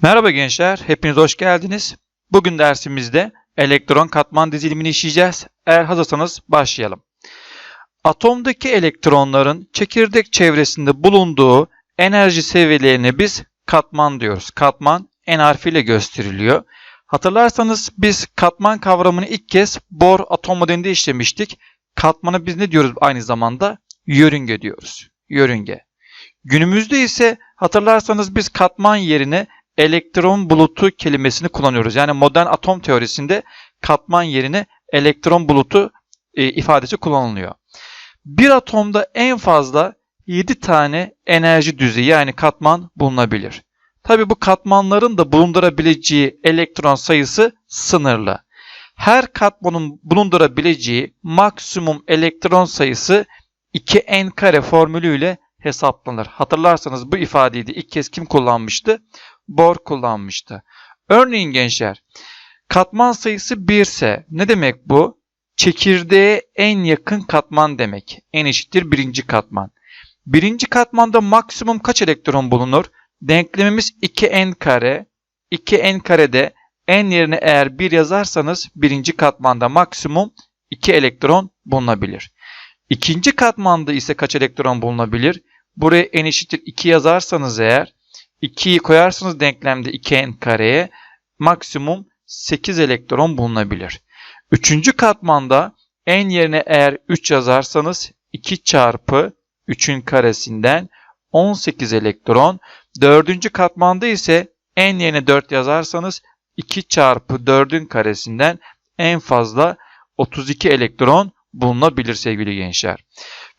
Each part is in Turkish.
Merhaba gençler, hepiniz hoş geldiniz. Bugün dersimizde elektron katman dizilimini işleyeceğiz. Eğer hazırsanız başlayalım. Atomdaki elektronların çekirdek çevresinde bulunduğu enerji seviyelerine biz katman diyoruz. Katman N harfiyle gösteriliyor. Hatırlarsanız biz katman kavramını ilk kez Bohr atom modelinde işlemiştik. Katmanı biz ne diyoruz aynı zamanda? Yörünge diyoruz. Yörünge. Günümüzde ise hatırlarsanız biz katman yerine elektron bulutu kelimesini kullanıyoruz. Yani modern atom teorisinde katman yerine elektron bulutu e, ifadesi kullanılıyor. Bir atomda en fazla 7 tane enerji düzeyi yani katman bulunabilir. Tabi bu katmanların da bulundurabileceği elektron sayısı sınırlı. Her katmanın bulundurabileceği maksimum elektron sayısı 2n kare formülüyle hesaplanır. Hatırlarsanız bu ifadeyi de ilk kez kim kullanmıştı? Bohr kullanmıştı. Örneğin gençler, katman sayısı 1 ise ne demek bu? Çekirdeğe en yakın katman demek. En eşittir birinci katman. Birinci katmanda maksimum kaç elektron bulunur? Denklemimiz 2n kare. 2n karede n yerine eğer 1 yazarsanız birinci katmanda maksimum 2 elektron bulunabilir. İkinci katmanda ise kaç elektron bulunabilir? Buraya n eşittir 2 yazarsanız eğer 2'yi koyarsanız denklemde 2n kareye maksimum 8 elektron bulunabilir. Üçüncü katmanda n yerine eğer 3 yazarsanız 2 çarpı 3'ün karesinden 18 elektron. Dördüncü katmanda ise n yerine 4 yazarsanız 2 çarpı 4'ün karesinden en fazla 32 elektron bulunabilir sevgili gençler.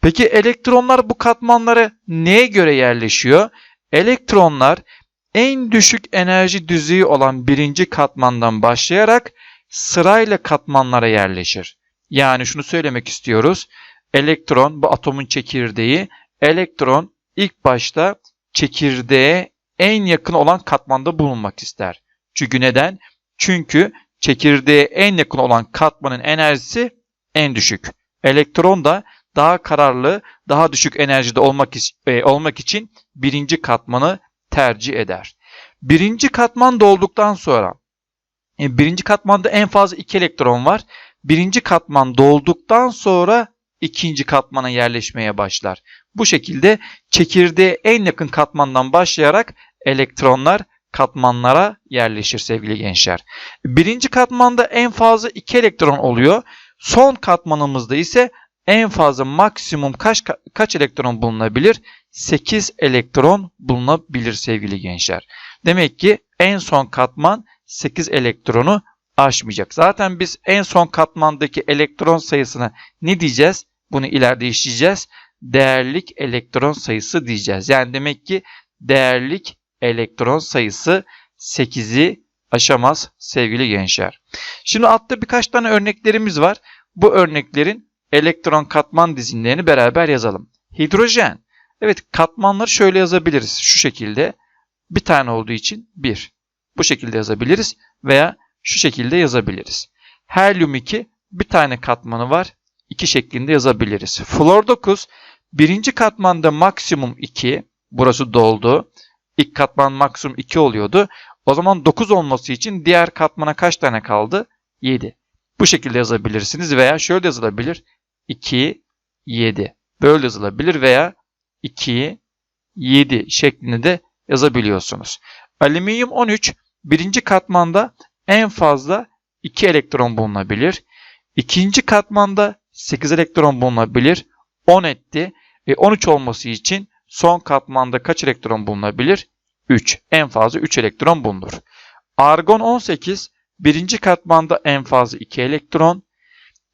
Peki elektronlar bu katmanlara neye göre yerleşiyor? Elektronlar en düşük enerji düzeyi olan birinci katmandan başlayarak sırayla katmanlara yerleşir. Yani şunu söylemek istiyoruz. Elektron bu atomun çekirdeği. Elektron ilk başta çekirdeğe en yakın olan katmanda bulunmak ister. Çünkü neden? Çünkü çekirdeğe en yakın olan katmanın enerjisi en düşük. Elektron da daha kararlı, daha düşük enerjide olmak, e, olmak için birinci katmanı tercih eder. Birinci katman dolduktan sonra, e, birinci katmanda en fazla iki elektron var. Birinci katman dolduktan sonra ikinci katmana yerleşmeye başlar. Bu şekilde çekirdeğe en yakın katmandan başlayarak elektronlar katmanlara yerleşir sevgili gençler. Birinci katmanda en fazla 2 elektron oluyor. Son katmanımızda ise en fazla maksimum kaç kaç elektron bulunabilir? 8 elektron bulunabilir sevgili gençler. Demek ki en son katman 8 elektronu aşmayacak. Zaten biz en son katmandaki elektron sayısına ne diyeceğiz? Bunu ileride işleyeceğiz. Değerlik elektron sayısı diyeceğiz. Yani demek ki değerlik elektron sayısı 8'i aşamaz sevgili gençler. Şimdi altta birkaç tane örneklerimiz var. Bu örneklerin elektron katman dizilimlerini beraber yazalım. Hidrojen. Evet katmanları şöyle yazabiliriz. Şu şekilde. Bir tane olduğu için 1. Bu şekilde yazabiliriz. Veya şu şekilde yazabiliriz. Helyum 2 bir tane katmanı var. 2 şeklinde yazabiliriz. Flor 9 birinci katmanda maksimum 2. Burası doldu. İlk katman maksimum 2 oluyordu. O zaman 9 olması için diğer katmana kaç tane kaldı? 7. Bu şekilde yazabilirsiniz veya şöyle yazılabilir. 2, 7. Böyle yazılabilir veya 2, 7 şeklinde de yazabiliyorsunuz. Alüminyum 13 birinci katmanda en fazla 2 elektron bulunabilir. İkinci katmanda 8 elektron bulunabilir. 10 etti. E 13 olması için son katmanda kaç elektron bulunabilir? 3. En fazla 3 elektron bulunur. Argon 18 birinci katmanda en fazla 2 elektron.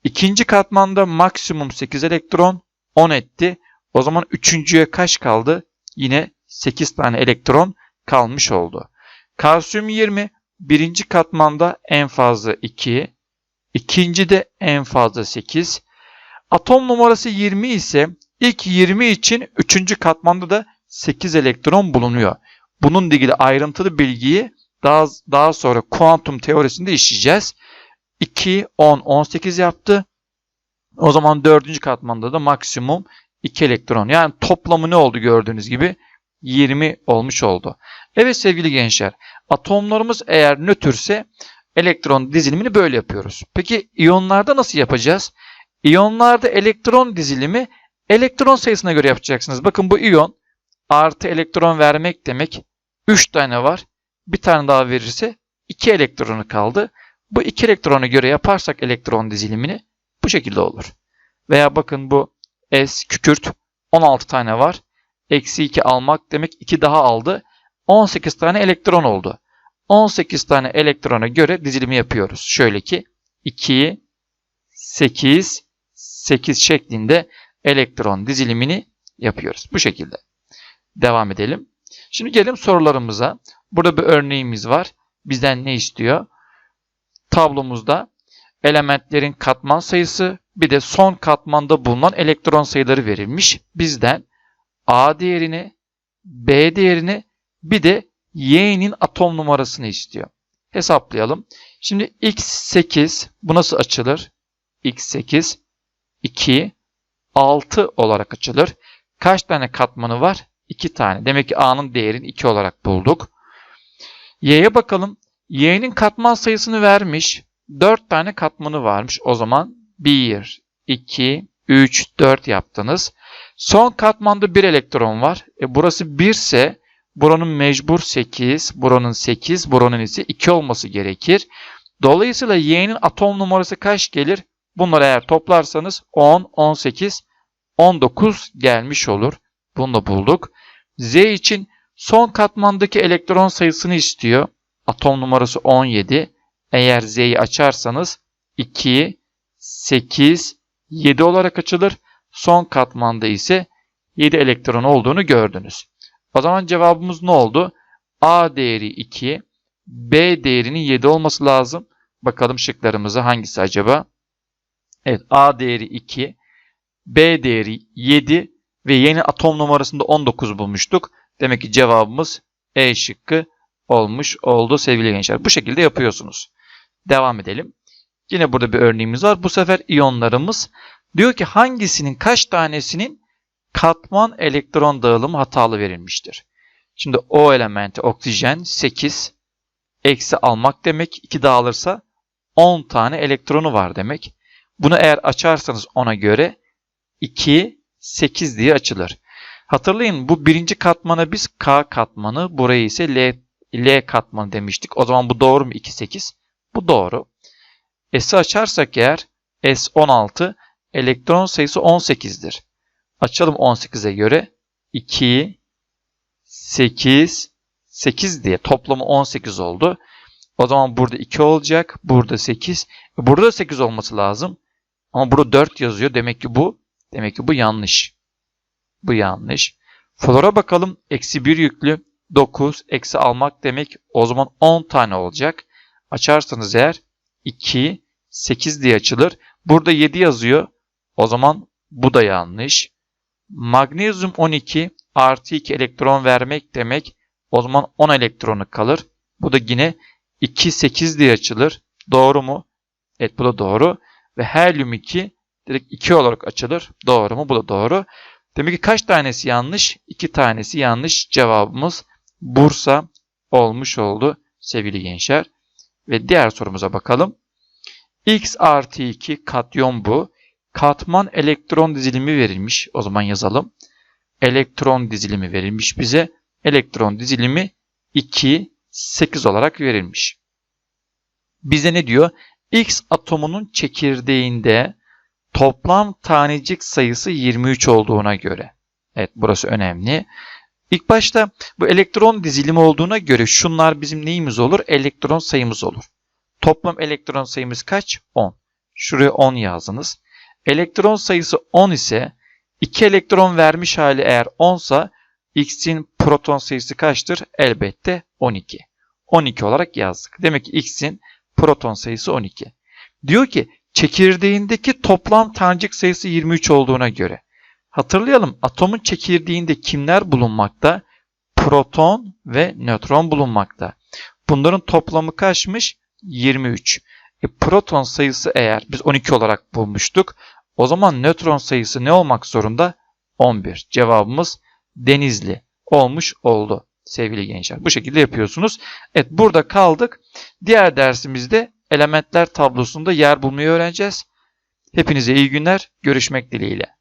İkinci katmanda maksimum 8 elektron 10 etti. O zaman üçüncüye kaç kaldı? Yine 8 tane elektron kalmış oldu. Kalsiyum 20 birinci katmanda en fazla 2. ikinci de en fazla 8. Atom numarası 20 ise ilk 20 için üçüncü katmanda da 8 elektron bulunuyor. Bunun ilgili ayrıntılı bilgiyi daha, daha sonra kuantum teorisinde işleyeceğiz. 2, 10, 18 yaptı. O zaman dördüncü katmanda da maksimum 2 elektron. Yani toplamı ne oldu gördüğünüz gibi 20 olmuş oldu. Evet sevgili gençler, atomlarımız eğer nötrse elektron dizilimini böyle yapıyoruz. Peki iyonlarda nasıl yapacağız? İyonlarda elektron dizilimi elektron sayısına göre yapacaksınız. Bakın bu iyon artı elektron vermek demek 3 tane var. Bir tane daha verirse 2 elektronu kaldı. Bu 2 elektrona göre yaparsak elektron dizilimini bu şekilde olur. Veya bakın bu S kükürt 16 tane var. Eksi 2 almak demek 2 daha aldı. 18 tane elektron oldu. 18 tane elektrona göre dizilimi yapıyoruz. Şöyle ki 2, 8, 8 şeklinde elektron dizilimini yapıyoruz. Bu şekilde. Devam edelim. Şimdi gelelim sorularımıza. Burada bir örneğimiz var. Bizden ne istiyor? Tablomuzda elementlerin katman sayısı bir de son katmanda bulunan elektron sayıları verilmiş. Bizden A değerini, B değerini bir de Y'nin atom numarasını istiyor. Hesaplayalım. Şimdi X8 bu nasıl açılır? X8 2 6 olarak açılır. Kaç tane katmanı var? 2 tane. Demek ki A'nın değerini 2 olarak bulduk. Y'ye bakalım. Y'nin katman sayısını vermiş. 4 tane katmanı varmış. O zaman 1, 2, 3, 4 yaptınız. Son katmanda 1 elektron var. E burası 1 ise buranın mecbur 8, buranın 8, buranın ise 2 olması gerekir. Dolayısıyla Y'nin atom numarası kaç gelir? Bunları eğer toplarsanız 10, 18, 19 gelmiş olur. Bunu da bulduk. Z için son katmandaki elektron sayısını istiyor. Atom numarası 17. Eğer Z'yi açarsanız 2, 8, 7 olarak açılır. Son katmanda ise 7 elektron olduğunu gördünüz. O zaman cevabımız ne oldu? A değeri 2, B değerinin 7 olması lazım. Bakalım şıklarımıza hangisi acaba? Evet A değeri 2, B değeri 7 ve yeni atom numarasında 19 bulmuştuk. Demek ki cevabımız E şıkkı olmuş oldu sevgili gençler. Bu şekilde yapıyorsunuz. Devam edelim. Yine burada bir örneğimiz var. Bu sefer iyonlarımız diyor ki hangisinin kaç tanesinin katman elektron dağılımı hatalı verilmiştir. Şimdi O elementi oksijen 8 eksi almak demek 2 dağılırsa 10 tane elektronu var demek. Bunu eğer açarsanız ona göre 2, 8 diye açılır. Hatırlayın bu birinci katmana biz K katmanı, burayı ise L, L katmanı demiştik. O zaman bu doğru mu 2, 8? Bu doğru. S'i açarsak eğer S 16, elektron sayısı 18'dir. Açalım 18'e göre 2, 8, 8 diye toplamı 18 oldu. O zaman burada 2 olacak. Burada 8. Burada 8 olması lazım. Ama burada 4 yazıyor. Demek ki bu demek ki bu yanlış. Bu yanlış. Flora bakalım. Eksi 1 yüklü 9. Eksi almak demek o zaman 10 tane olacak. Açarsanız eğer 2, 8 diye açılır. Burada 7 yazıyor. O zaman bu da yanlış. Magnezyum 12 artı 2 elektron vermek demek. O zaman 10 elektronu kalır. Bu da yine 2, 8 diye açılır. Doğru mu? Evet bu da doğru. Ve helyum 2 direkt 2 olarak açılır. Doğru mu? Bu da doğru. Demek ki kaç tanesi yanlış? 2 tanesi yanlış. Cevabımız Bursa olmuş oldu sevgili gençler. Ve diğer sorumuza bakalım. X artı 2 katyon bu. Katman elektron dizilimi verilmiş. O zaman yazalım. Elektron dizilimi verilmiş bize. Elektron dizilimi 2, 8 olarak verilmiş. Bize ne diyor? X atomunun çekirdeğinde toplam tanecik sayısı 23 olduğuna göre. Evet burası önemli. İlk başta bu elektron dizilimi olduğuna göre şunlar bizim neyimiz olur? Elektron sayımız olur. Toplam elektron sayımız kaç? 10. Şuraya 10 yazdınız. Elektron sayısı 10 ise 2 elektron vermiş hali eğer 10 ise X'in proton sayısı kaçtır? Elbette 12. 12 olarak yazdık. Demek ki X'in proton sayısı 12. Diyor ki çekirdeğindeki toplam tanecik sayısı 23 olduğuna göre. Hatırlayalım atomun çekirdeğinde kimler bulunmakta? Proton ve nötron bulunmakta. Bunların toplamı kaçmış? 23. E, proton sayısı eğer biz 12 olarak bulmuştuk. O zaman nötron sayısı ne olmak zorunda? 11. Cevabımız Denizli olmuş oldu sevgili gençler. Bu şekilde yapıyorsunuz. Evet burada kaldık. Diğer dersimizde elementler tablosunda yer bulmayı öğreneceğiz. Hepinize iyi günler. Görüşmek dileğiyle.